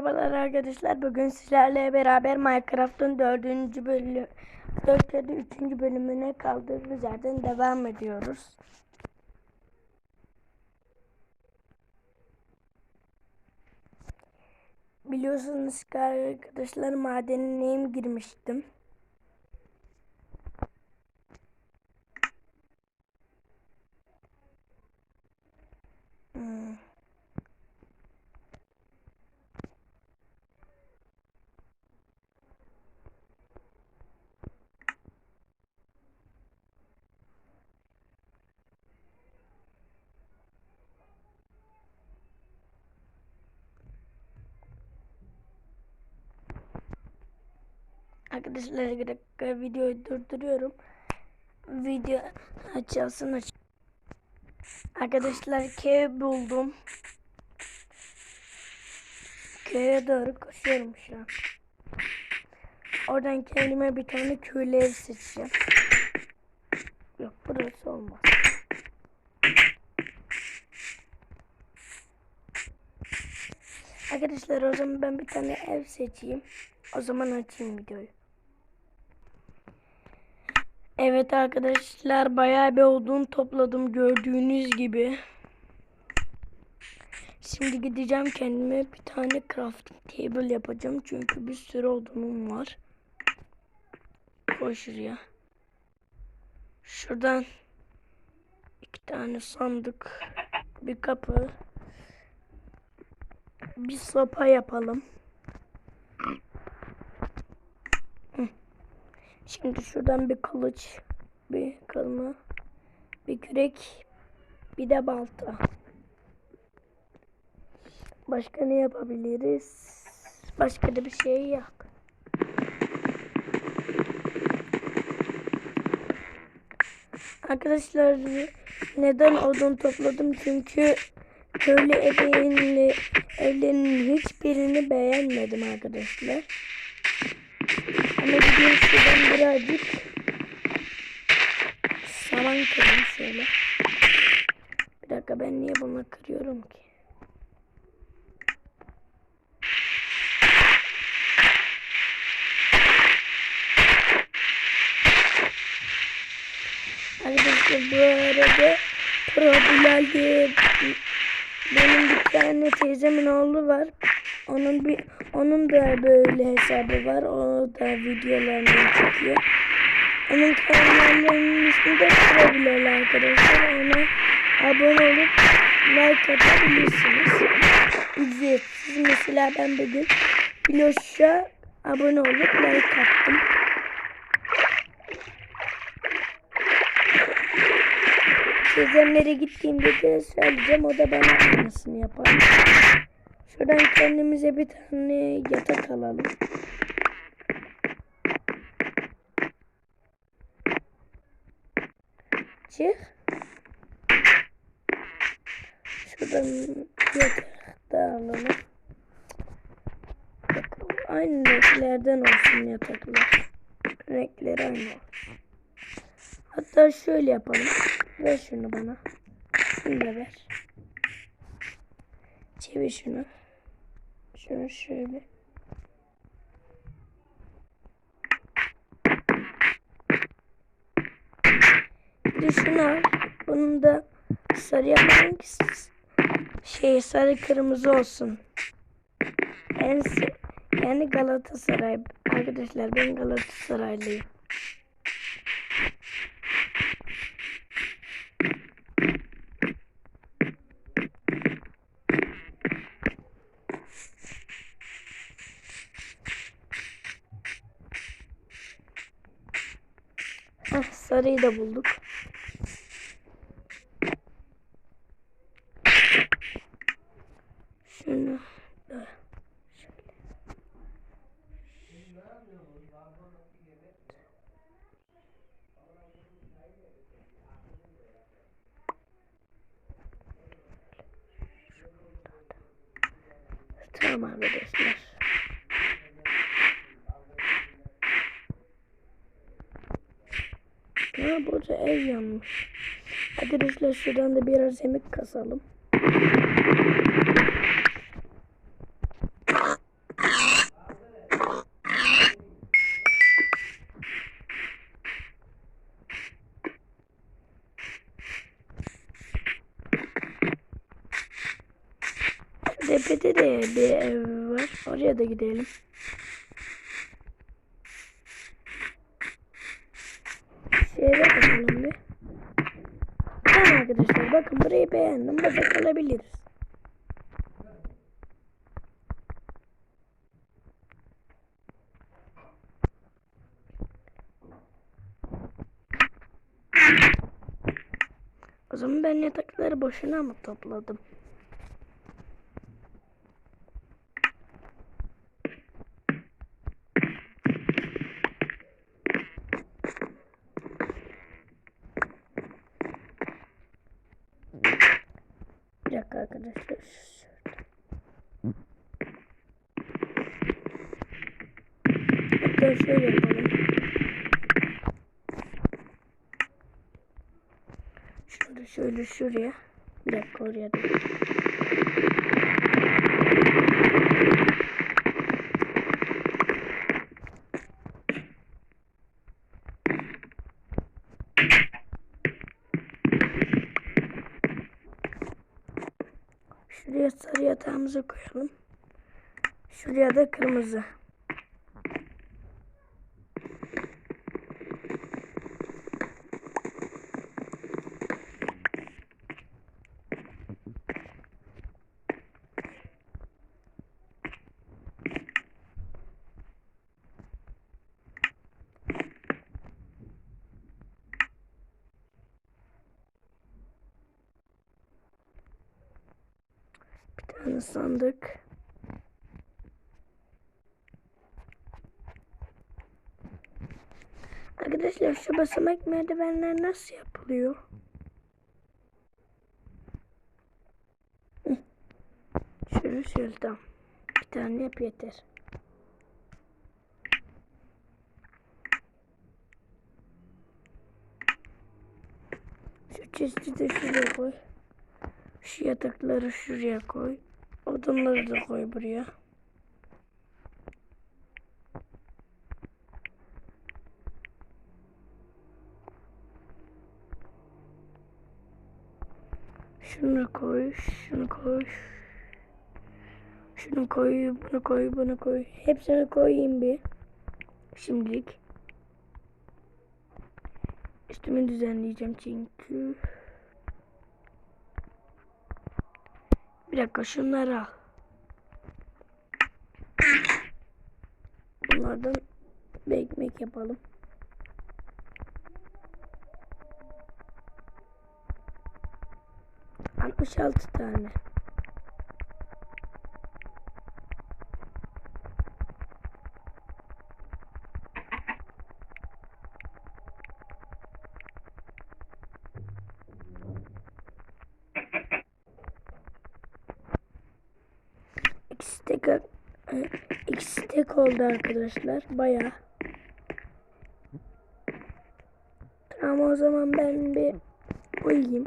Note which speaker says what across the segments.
Speaker 1: Merhabalar arkadaşlar. Bugün sizlerle beraber Minecraft'ın dördüncü bölüm, dört ya da üçüncü bölümüne kaldığımız yerden devam ediyoruz. Biliyorsunuz ki arkadaşlar madenine girmiştim. Arkadaşlar bir dakika videoyu durduruyorum. Video açılsın aç. Arkadaşlar köy buldum. Köye doğru koşuyorum şu an. Oradan kendime bir tane köylü ev seçeceğim. Yok burası olmaz. Arkadaşlar o zaman ben bir tane ev seçeyim. O zaman açayım videoyu. Evet arkadaşlar bayağı bir odun topladım gördüğünüz gibi. Şimdi gideceğim kendime bir tane crafting table yapacağım. Çünkü bir sürü odunum var. Koy şuraya. Şuradan iki tane sandık, bir kapı, bir sopa yapalım. Şimdi şuradan bir kılıç, bir kılma, bir kürek, bir de balta. Başka ne yapabiliriz? Başka da bir şey yok. Arkadaşlar neden odun topladım? Çünkü köylü evini, evlerinin hiçbirini beğenmedim arkadaşlar. Ama gideyim şuradan birazcık saman kırayım şöyle. Bir dakika ben niye bunu kırıyorum ki? Arkadaşlar bu arada Pro diye benim bir tane teyzemin oğlu var. Onun bir onun da böyle hesabı var. O da videolarını çekiyor. Onun kanallarının ismi de Pro arkadaşlar. Ona abone olup like atabilirsiniz. Ücretsiz. Mesela ben bugün Biloş'a abone olup like attım. Teyzemlere gittiğimde de söyleyeceğim. O da bana aynısını yapar. Şuradan kendimize bir tane yatak alalım. Çık. Şuradan yatak da alalım. Aynı renklerden olsun yataklar. Renkleri aynı. Hatta şöyle yapalım. Ver şunu bana. Şunu da ver. Çevir şunu. Şöyle. De şunu al. Bunun da sarı yapalım şey sarı kırmızı olsun. En yani Galatasaray arkadaşlar ben Galatasaraylıyım. Heh, sarıyı da bulduk. Şunu da. Tamam arkadaşlar. Aha burada ev yanmış. Arkadaşlar şuradan da biraz yemek kasalım. Tepede de bir ev var. Oraya da gidelim. Arkadaşlar bakın burayı beğendim. Burada kalabiliriz. O zaman ben yatakları boşuna mı topladım? Bir arkadaşlar. Hatta şöyle yapalım. Da şöyle şuraya. Bir dakika oraya da. Şuraya sarı yatağımızı koyalım. Şuraya da kırmızı. Tane sandık. Arkadaşlar şu basamak merdivenler nasıl yapılıyor? Şöyle şöyle. Bir tane yap yeter. Şu çizgi de şuraya koy. Şu yatakları şuraya koy. Odunları da koy buraya. Şunu koy, şunu koy. Şunu koy, bunu koy, bunu koy. Hepsini koyayım bir. Şimdilik. Üstümü düzenleyeceğim çünkü. Bir dakika şunları al. Bunlardan bir ekmek yapalım. Altmış altı tane. İkisi tek, e, ikisi tek oldu arkadaşlar. Baya. Tamam o zaman ben bir uyuyayım.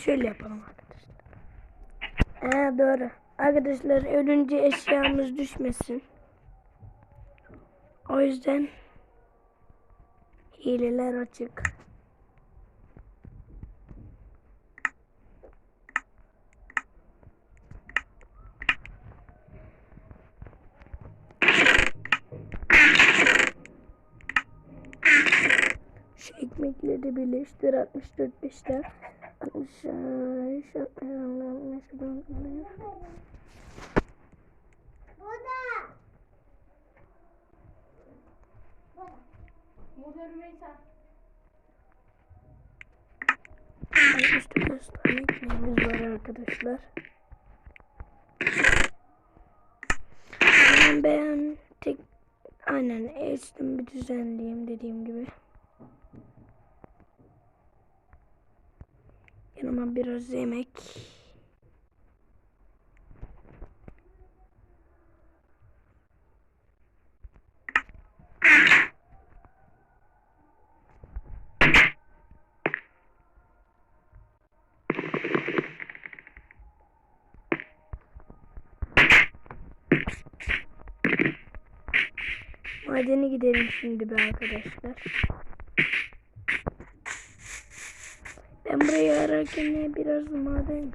Speaker 1: Şöyle yapalım arkadaşlar. Ee, doğru. Arkadaşlar ölünce eşyamız düşmesin. O yüzden hileler açık. Şu ekmekleri birleştir 64 5'ler. 60
Speaker 2: Burada Rümeysa.
Speaker 1: 69 tane ekmeğimiz var arkadaşlar. Hemen ben tek aynen eştim bir düzenleyeyim dediğim gibi. Yanıma biraz yemek. Madene gidelim şimdi be arkadaşlar. Ben burayı ararken biraz maden